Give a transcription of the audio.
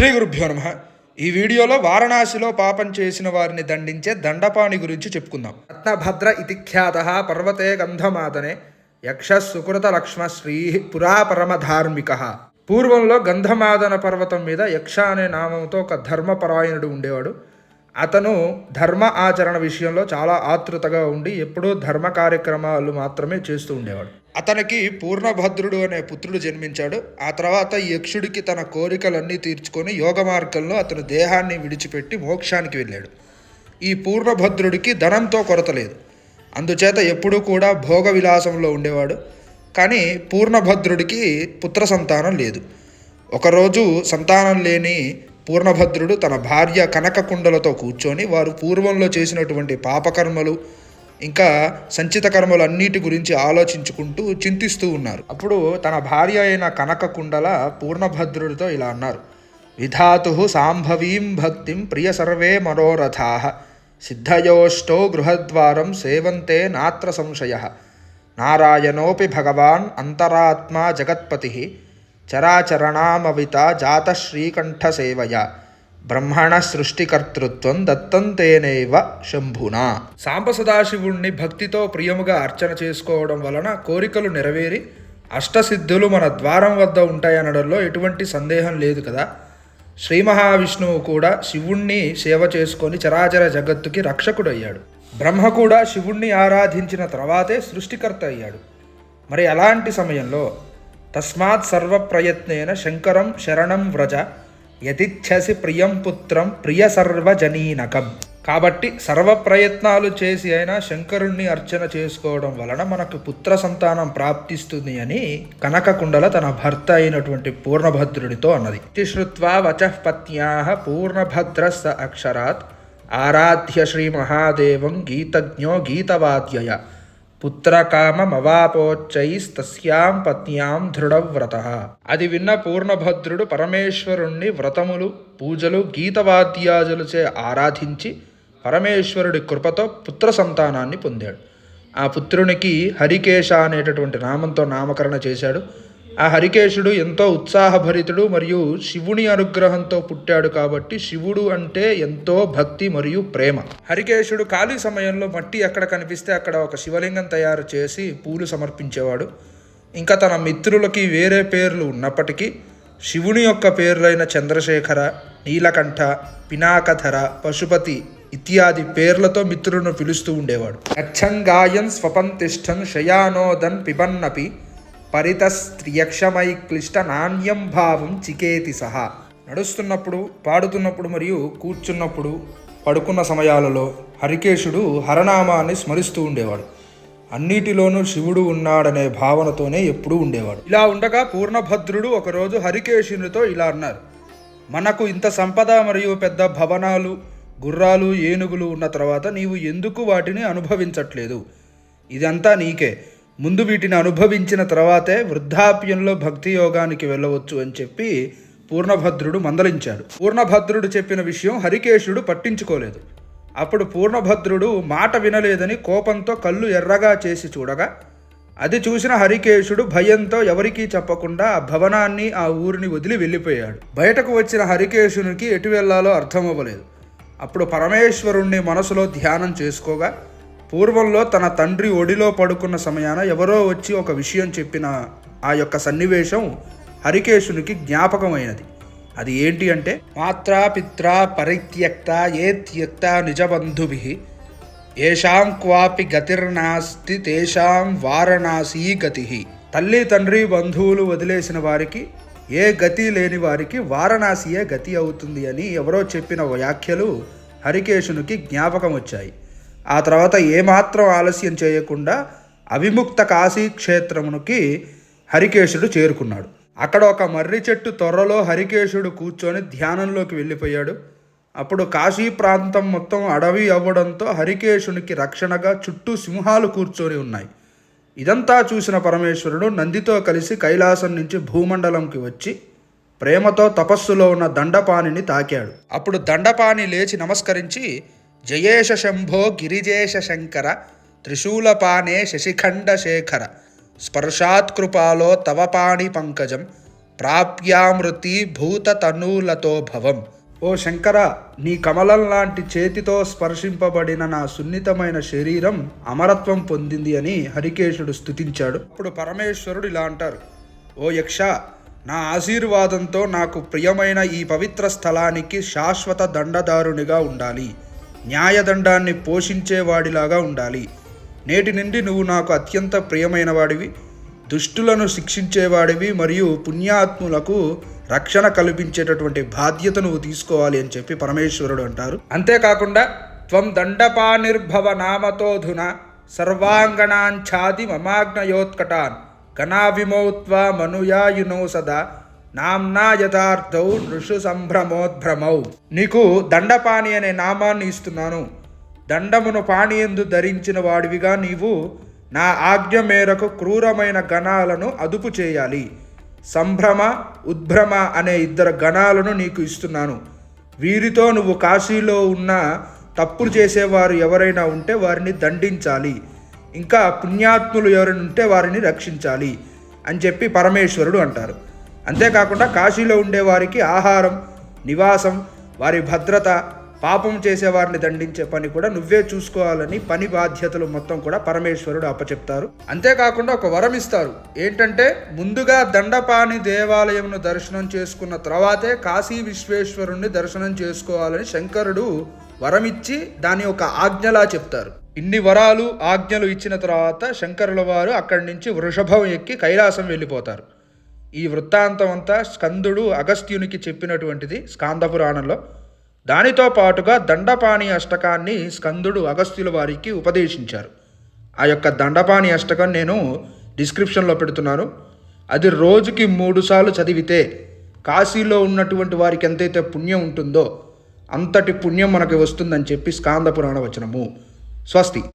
శ్రీ గురుభ్యో నమ. ఈ వీడియోలో వారణాసిలో పాపం చేసిన వారిని దండించే దండపాణి గురించి చెప్పుకుందాం. రత్నభద్ర ఇతి ఖ్యాత పర్వతే గంధమాదనే యక్ష సుకృత లక్ష్మ శ్రీ పురా పూర్వంలో గంధమాదన పర్వతం మీద యక్ష అనే నామంతో ఒక ధర్మపరాయణుడు ఉండేవాడు. అతను ధర్మ ఆచరణ విషయంలో చాలా ఆతృతగా ఉండి ఎప్పుడూ ధర్మ కార్యక్రమాలు మాత్రమే చేస్తూ ఉండేవాడు. అతనికి పూర్ణభద్రుడు అనే పుత్రుడు జన్మించాడు. ఆ తర్వాత యక్షుడికి తన కోరికలన్నీ తీర్చుకొని యోగ మార్గంలో అతను దేహాన్ని విడిచిపెట్టి మోక్షానికి వెళ్ళాడు. ఈ పూర్ణభద్రుడికి ధనంతో కొరత లేదు. అందుచేత ఎప్పుడూ కూడా భోగ విలాసంలో ఉండేవాడు. కానీ పూర్ణభద్రుడికి పుత్ర సంతానం లేదు. ఒకరోజు సంతానం లేని పూర్ణభద్రుడు తన భార్య కనకకుండలతో కూర్చొని వారు పూర్వంలో చేసినటువంటి పాపకర్మలు ఇంకా సంచిత కర్మలు అన్నిటి గురించి ఆలోచించుకుంటూ చింతిస్తూ ఉన్నారు. అప్పుడు తన భార్య అయిన కనకకుండల పూర్ణభద్రుడితో ఇలా అన్నారు విధాతు సాంభవీం భక్తిం ప్రియ సర్వే మనోరథా సిద్ధయోష్టో గృహద్వారం సేవంతే నాత్ర సంశయ నారాయణోపి భగవాన్ అంతరాత్మా జగత్పతి చరాచరణామవిత జాత శ్రీకంఠ సేవయ బ్రహ్మణ సృష్టికర్తృత్వం దత్తంతేనేవ శంభునా. సాంబ సదాశివుణ్ణి భక్తితో ప్రియముగా అర్చన చేసుకోవడం వలన కోరికలు నెరవేరి అష్టసిద్ధులు మన ద్వారం వద్ద ఉంటాయనడంలో ఎటువంటి సందేహం లేదు కదా. శ్రీ మహావిష్ణువు కూడా శివుణ్ణి సేవ చేసుకొని చరాచర జగత్తుకి రక్షకుడయ్యాడు. బ్రహ్మ కూడా శివుణ్ణి ఆరాధించిన తర్వాతే సృష్టికర్త అయ్యాడు. మరి అలాంటి సమయంలో తస్మాత్ సర్వప్రయత్నేన శంకరం శరణం వ్రజ యతిచ్ఛసి ప్రియం పుత్రం ప్రియ సర్వజనీనకం. కాబట్టి సర్వప్రయత్నాలు చేసి అయినా శంకరుణ్ణి అర్చన చేసుకోవడం వలన మనకు పుత్ర సంతానం ప్రాప్తిస్తుంది అని కనకకుండల తన భర్త అయినటువంటి పూర్ణభద్రుడితో అన్నది. ఇది శ్రుత్వా వచః పూర్ణభద్ర స అక్షరాత్. ఆరాధ్య శ్రీ మహాదేవం గీతజ్ఞో గీతవాద్యయ. పుత్రకామమవాపోచ్చైస్తస్యాం పత్యాం దృఢవ్రత. అది విన్న పూర్ణభద్రుడు పరమేశ్వరుణ్ణి వ్రతములు పూజలు గీతవాద్యాజులచే ఆరాధించి పరమేశ్వరుడి కృపతో పుత్ర సంతానాన్ని పొందాడు. ఆ పుత్రునికి హరికేశ అనేటటువంటి నామంతో నామకరణ చేశాడు. ఆ హరికేశుడు ఎంతో ఉత్సాహభరితుడు మరియు శివుని అనుగ్రహంతో పుట్టాడు కాబట్టి శివుడు అంటే ఎంతో భక్తి మరియు ప్రేమ. హరికేశుడు ఖాళీ సమయంలో మట్టి ఎక్కడ కనిపిస్తే అక్కడ ఒక శివలింగం తయారు చేసి పూలు సమర్పించేవాడు. ఇంకా తన మిత్రులకి వేరే పేర్లు ఉన్నప్పటికీ శివుని యొక్క పేర్లైన చంద్రశేఖర నీలకంఠ పినాకధర పశుపతి ఇత్యాది పేర్లతో మిత్రులను పిలుస్తూ ఉండేవాడు. అచ్చంగాయన్ స్వపంతిష్టన్ శయానోదన్ పిబన్నపి పరితస్త్రియక్షమై క్లిష్ట నాణ్యం భావం చికేతి సహా. నడుస్తున్నప్పుడు పాడుతున్నప్పుడు మరియు కూర్చున్నప్పుడు పడుకున్న సమయాలలో హరికేశుడు హరనామాన్ని స్మరిస్తూ ఉండేవాడు. అన్నిటిలోనూ శివుడు ఉన్నాడనే భావనతోనే ఎప్పుడూ ఉండేవాడు. ఇలా ఉండగా పూర్ణభద్రుడు ఒకరోజు హరికేశునితో ఇలా అన్నారు మనకు ఇంత సంపద మరియు పెద్ద భవనాలు గుర్రాలు ఏనుగులు ఉన్న తర్వాత నీవు ఎందుకు వాటిని అనుభవించట్లేదు? ఇదంతా నీకే. ముందు వీటిని అనుభవించిన తర్వాతే వృద్ధాప్యంలో భక్తి యోగానికి వెళ్ళవచ్చు అని చెప్పి పూర్ణభద్రుడు మందలించాడు. పూర్ణభద్రుడు చెప్పిన విషయం హరికేశుడు పట్టించుకోలేదు. అప్పుడు పూర్ణభద్రుడు మాట వినలేదని కోపంతో కళ్ళు ఎర్రగా చేసి చూడగా అది చూసిన హరికేశుడు భయంతో ఎవరికీ చెప్పకుండా ఆ భవనాన్ని ఆ ఊరిని వదిలి వెళ్ళిపోయాడు. బయటకు వచ్చిన హరికేశునికి ఎటు వెళ్ళాలో అర్థమవ్వలేదు. అప్పుడు పరమేశ్వరుణ్ణి మనసులో ధ్యానం చేసుకోగా పూర్వంలో తన తండ్రి ఒడిలో పడుకున్న సమయాన ఎవరో వచ్చి ఒక విషయం చెప్పిన ఆ యొక్క సన్నివేశం హరికేశునికి జ్ఞాపకమైనది. అది ఏంటి అంటే మాత్రా పిత్ర పరిత్యక్త ఏ త్యక్త నిజబంధుభి ఏషాం క్వాపి గతిర్నాస్తి తేషాం వారణాసీ గతి. తల్లి తండ్రి బంధువులు వదిలేసిన వారికి ఏ గతి లేని వారికి వారణాసియే గతి అవుతుంది అని ఎవరో చెప్పిన వ్యాఖ్యలు హరికేశునికి జ్ఞాపకం వచ్చాయి. ఆ తర్వాత ఏమాత్రం ఆలస్యం చేయకుండా అవిముక్త కాశీక్షేత్రమునికి హరికేశుడు చేరుకున్నాడు. అక్కడ ఒక మర్రి చెట్టు త్వరలో హరికేశుడు కూర్చొని ధ్యానంలోకి వెళ్ళిపోయాడు. అప్పుడు కాశీ ప్రాంతం మొత్తం అడవి అవ్వడంతో హరికేశునికి రక్షణగా చుట్టూ సింహాలు కూర్చొని ఉన్నాయి. ఇదంతా చూసిన పరమేశ్వరుడు నందితో కలిసి కైలాసం నుంచి భూమండలంకి వచ్చి ప్రేమతో తపస్సులో ఉన్న దండపాణిని తాకాడు. అప్పుడు దండపాణి లేచి నమస్కరించి జయేష శంభో గిరిజేష శంకర త్రిశూలపానే శశిఖండ శేఖర. స్పర్శాత్ కృపాలో తవ పాణి పంకజం ప్రాప్యామృతి భూత తనూలతో భవం. ఓ శంకర నీ కమలం లాంటి చేతితో స్పర్శింపబడిన నా సున్నితమైన శరీరం అమరత్వం పొందింది అని హరికేశుడు స్థుతించాడు అప్పుడు పరమేశ్వరుడు ఇలా అంటారు ఓ యక్ష నా ఆశీర్వాదంతో నాకు ప్రియమైన ఈ పవిత్ర స్థలానికి శాశ్వత దండదారునిగా ఉండాలి. న్యాయదండాన్ని పోషించేవాడిలాగా ఉండాలి. నేటి నుండి నువ్వు నాకు అత్యంత ప్రియమైన వాడివి దుష్టులను శిక్షించేవాడివి మరియు పుణ్యాత్ములకు రక్షణ కల్పించేటటువంటి బాధ్యత నువ్వు తీసుకోవాలి అని చెప్పి పరమేశ్వరుడు అంటారు. అంతేకాకుండా త్వం దండపానిర్భవ నామతోధున సర్వాంగణాంఛాది మమాగ్నయోత్కటాన్ గణావిమౌత్వా మనుయాయునో సదా నామ్నా యథార్థౌ నృషు సంభ్రమోద్భ్రమౌ. నీకు దండపాణి అనే నామాన్ని ఇస్తున్నాను. దండమును పాణియందు ధరించిన వాడివిగా నీవు నా ఆజ్ఞ మేరకు క్రూరమైన గణాలను అదుపు చేయాలి. సంభ్రమ ఉద్భ్రమ అనే ఇద్దరు గణాలను నీకు ఇస్తున్నాను. వీరితో నువ్వు కాశీలో ఉన్న తప్పులు చేసేవారు ఎవరైనా ఉంటే వారిని దండించాలి. ఇంకా పుణ్యాత్ములు ఎవరైనా ఉంటే వారిని రక్షించాలి అని చెప్పి పరమేశ్వరుడు అంటారు. అంతేకాకుండా కాశీలో ఉండే వారికి ఆహారం నివాసం వారి భద్రత పాపం చేసేవారిని దండించే పని కూడా నువ్వే చూసుకోవాలని పని బాధ్యతలు మొత్తం కూడా పరమేశ్వరుడు అప్పచెప్తారు. అంతేకాకుండా ఒక వరం ఇస్తారు. ఏంటంటే ముందుగా దండపాణి దేవాలయంను దర్శనం చేసుకున్న తర్వాతే కాశీ విశ్వేశ్వరుణ్ణి దర్శనం చేసుకోవాలని శంకరుడు వరమిచ్చి దాని ఒక ఆజ్ఞలా చెప్తారు. ఇన్ని వరాలు ఆజ్ఞలు ఇచ్చిన తర్వాత శంకరుల వారు అక్కడి నుంచి వృషభం ఎక్కి కైలాసం వెళ్ళిపోతారు. ఈ వృత్తాంతం అంతా స్కందుడు అగస్త్యునికి చెప్పినటువంటిది స్కాంద పురాణంలో. దానితో పాటుగా దండపాణి అష్టకాన్ని స్కందుడు అగస్త్యుల వారికి ఉపదేశించారు. ఆ యొక్క దండపాణి అష్టకం నేను డిస్క్రిప్షన్లో పెడుతున్నాను. అది రోజుకి మూడుసార్లు చదివితే కాశీలో ఉన్నటువంటి వారికి ఎంతైతే పుణ్యం ఉంటుందో అంతటి పుణ్యం మనకి వస్తుందని చెప్పి స్కాంద పురాణ వచనము. స్వస్తి.